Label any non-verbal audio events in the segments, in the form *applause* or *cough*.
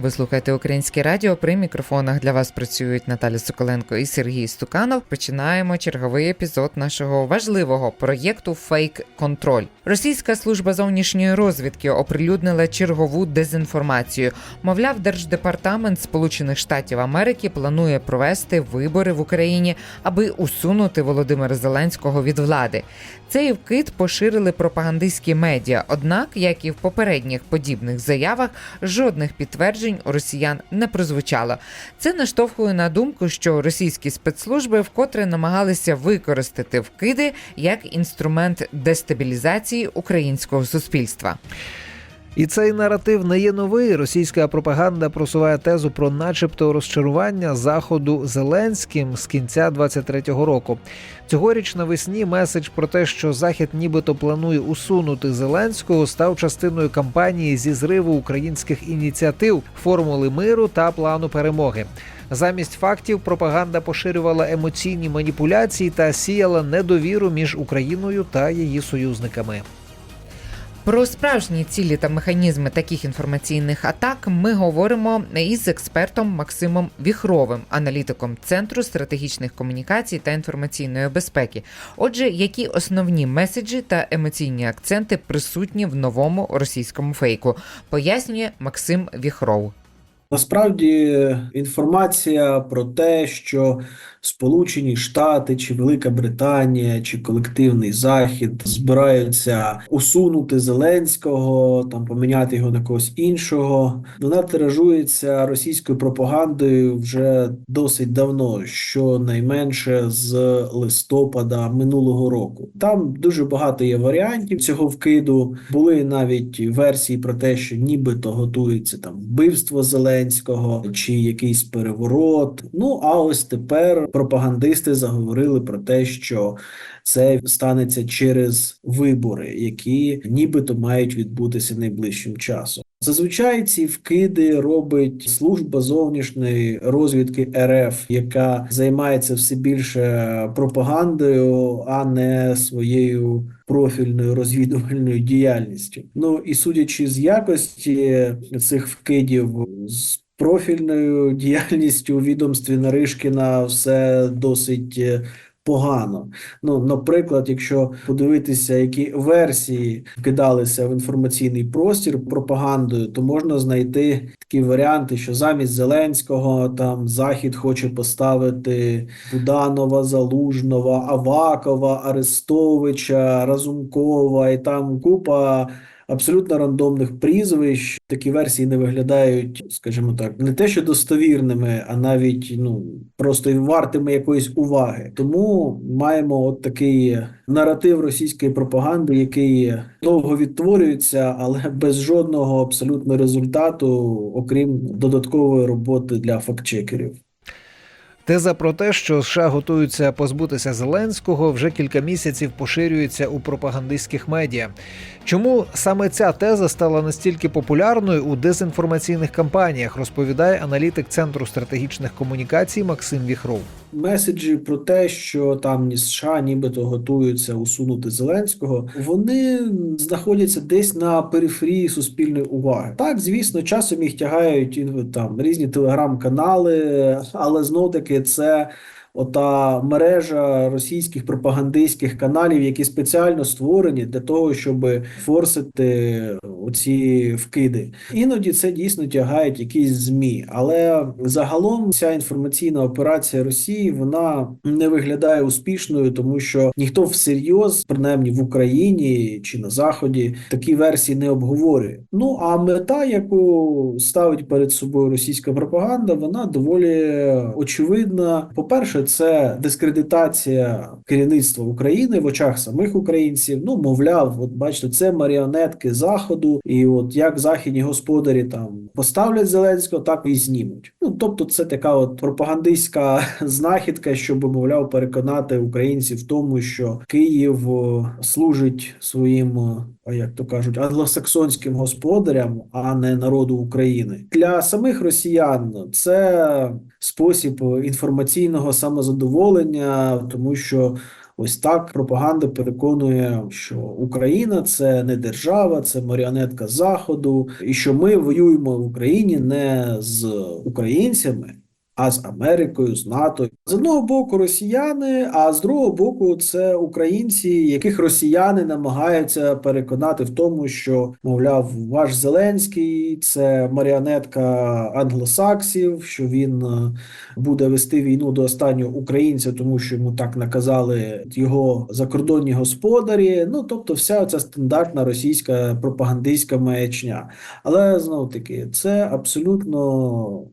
Ви слухаєте українське радіо. При мікрофонах для вас працюють Наталя Соколенко і Сергій Стуканов. Починаємо черговий епізод нашого важливого проєкту Фейк Контроль. Російська служба зовнішньої розвідки оприлюднила чергову дезінформацію. Мовляв, держдепартамент Сполучених Штатів Америки планує провести вибори в Україні, аби усунути Володимира Зеленського від влади. Цей вкид поширили пропагандистські медіа. Однак, як і в попередніх подібних заявах, жодних підтверджень у росіян не прозвучало. Це наштовхує на думку, що російські спецслужби вкотре намагалися використати вкиди як інструмент дестабілізації українського суспільства. І цей наратив не є новий. Російська пропаганда просуває тезу про, начебто, розчарування заходу Зеленським з кінця 23-го року. Цьогоріч навесні меседж про те, що захід нібито планує усунути Зеленського, став частиною кампанії зі зриву українських ініціатив, формули миру та плану перемоги. Замість фактів пропаганда поширювала емоційні маніпуляції та сіяла недовіру між Україною та її союзниками. Про справжні цілі та механізми таких інформаційних атак ми говоримо із експертом Максимом Віхровим, аналітиком Центру стратегічних комунікацій та інформаційної безпеки. Отже, які основні меседжі та емоційні акценти присутні в новому російському фейку, пояснює Максим Віхров. Насправді інформація про те, що Сполучені Штати чи Велика Британія чи колективний Захід збираються усунути Зеленського, там поміняти його на когось іншого. Вона тиражується російською пропагандою вже досить давно, щонайменше з листопада минулого року. Там дуже багато є варіантів цього вкиду. Були навіть версії про те, що нібито готується там вбивство Зеленського чи якийсь переворот. Ну а ось тепер пропагандисти заговорили про те, що це станеться через вибори, які нібито мають відбутися найближчим часом. Зазвичай ці вкиди робить служба зовнішньої розвідки РФ, яка займається все більше пропагандою, а не своєю профільною розвідувальною діяльністю. Ну і судячи з якості цих вкидів з профільною діяльністю у відомстві Наришкіна все досить погано. Ну, наприклад, якщо подивитися, які версії вкидалися в інформаційний простір пропагандою, то можна знайти такі варіанти, що замість Зеленського там Захід хоче поставити Буданова, Залужного, Авакова, Арестовича, Разумкова і там купа абсолютно рандомних прізвищ. Такі версії не виглядають, скажімо так, не те, що достовірними, а навіть ну просто вартими якоїсь уваги. Тому маємо от такий наратив російської пропаганди, який довго відтворюється, але без жодного абсолютно результату, окрім додаткової роботи для фактчекерів. Теза про те, що США готуються позбутися Зеленського, вже кілька місяців поширюється у пропагандистських медіа. Чому саме ця теза стала настільки популярною у дезінформаційних кампаніях, розповідає аналітик Центру стратегічних комунікацій Максим Віхров. Меседжі про те, що там ні США нібито готуються усунути Зеленського, вони знаходяться десь на периферії суспільної уваги. Так, звісно, часом їх тягають там різні телеграм-канали, але знов таки це. Ота мережа російських пропагандистських каналів, які спеціально створені для того, щоб форсити оці вкиди. Іноді це дійсно тягають якісь змі, але загалом ця інформаційна операція Росії вона не виглядає успішною, тому що ніхто всерйоз, принаймні в Україні чи на Заході, такі версії не обговорює. Ну а мета, яку ставить перед собою російська пропаганда, вона доволі очевидна. По перше, це дискредитація керівництва України в очах самих українців. Ну, мовляв, от бачите, це маріонетки заходу, і от як західні господарі там поставлять Зеленського, так і знімуть. Ну тобто, це така от пропагандистська *laughs* знахідка, щоб мовляв переконати українців в тому, що Київ служить своїм, як то кажуть, англосаксонським господарям, а не народу України. Для самих росіян це спосіб інформаційного самозадоволення, тому що. Ось так пропаганда переконує, що Україна це не держава, це маріонетка Заходу, і що ми воюємо в Україні не з українцями, а з Америкою, з НАТО. З одного боку росіяни, а з другого боку, це українці, яких росіяни намагаються переконати в тому, що мовляв, ваш Зеленський це маріонетка англосаксів, що він е, буде вести війну до останнього українця, тому що йому так наказали його закордонні господарі. Ну тобто, вся ця стандартна російська пропагандистська маячня. Але знову таки, це абсолютно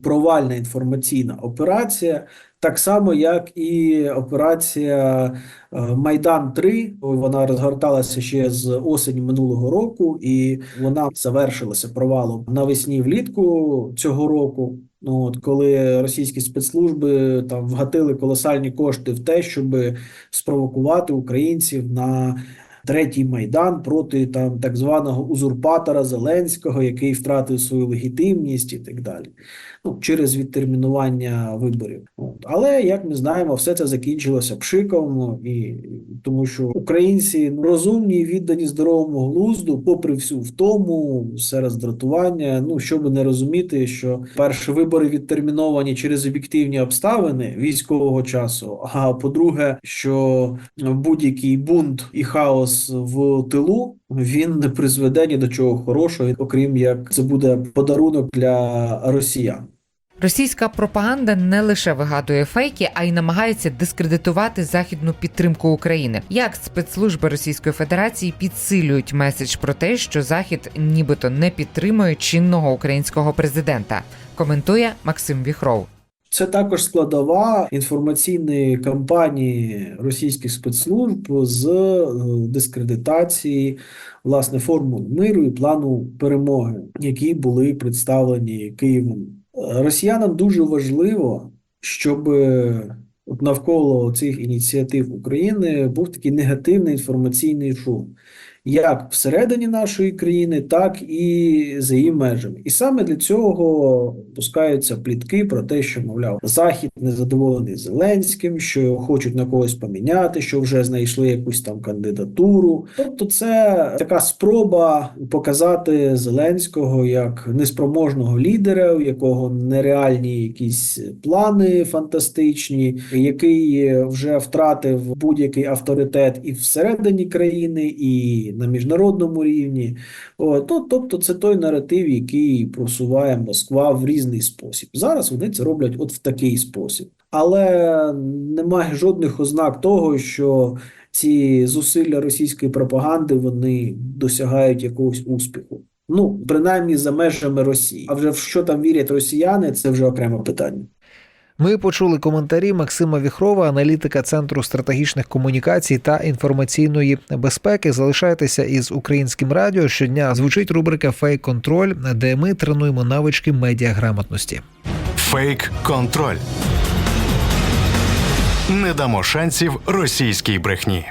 провальна інформаційна операція. Так само, як і операція е, Майдан 3 вона розгорталася ще з осені минулого року, і вона завершилася провалом навесні влітку цього року. Ну, от коли російські спецслужби там вгатили колосальні кошти в те, щоб спровокувати українців на третій майдан проти там так званого узурпатора Зеленського, який втратив свою легітимність і так далі. Ну, через відтермінування виборів. От. Але як ми знаємо, все це закінчилося пшиком, і тому що українці розумні, віддані здоровому глузду, попри всю втому, все роздратування. Ну щоб не розуміти, що перші вибори відтерміновані через об'єктивні обставини військового часу. А по-друге, що будь-який бунт і хаос в тилу. Він не призведе ні до чого хорошого, окрім як це буде подарунок для росіян. Російська пропаганда не лише вигадує фейки, а й намагається дискредитувати західну підтримку України. Як спецслужби Російської Федерації підсилюють меседж про те, що Захід нібито не підтримує чинного українського президента, коментує Максим Віхров. Це також складова інформаційної кампанії російських спецслужб з е, дискредитації власне формул миру і плану перемоги, які були представлені Києвом. Росіянам дуже важливо, щоб е, от навколо цих ініціатив України був такий негативний інформаційний шум. Як всередині нашої країни, так і за її межами. І саме для цього пускаються плітки про те, що, мовляв, Захід незадоволений Зеленським, що його хочуть на когось поміняти, що вже знайшли якусь там кандидатуру. Тобто, це така спроба показати Зеленського як неспроможного лідера, у якого нереальні якісь плани фантастичні, який вже втратив будь-який авторитет і всередині країни, і на міжнародному рівні. От, ну, тобто, це той наратив, який просуває Москва в різний спосіб. Зараз вони це роблять от в такий спосіб. Але немає жодних ознак того, що ці зусилля російської пропаганди вони досягають якогось успіху. Ну, принаймні за межами Росії. А вже в що там вірять росіяни, це вже окреме питання. Ми почули коментарі Максима Віхрова, аналітика Центру стратегічних комунікацій та інформаційної безпеки. Залишайтеся із українським радіо. Щодня звучить рубрика Фейк контроль, де ми тренуємо навички медіаграмотності. Фейк контроль. Не дамо шансів російській брехні.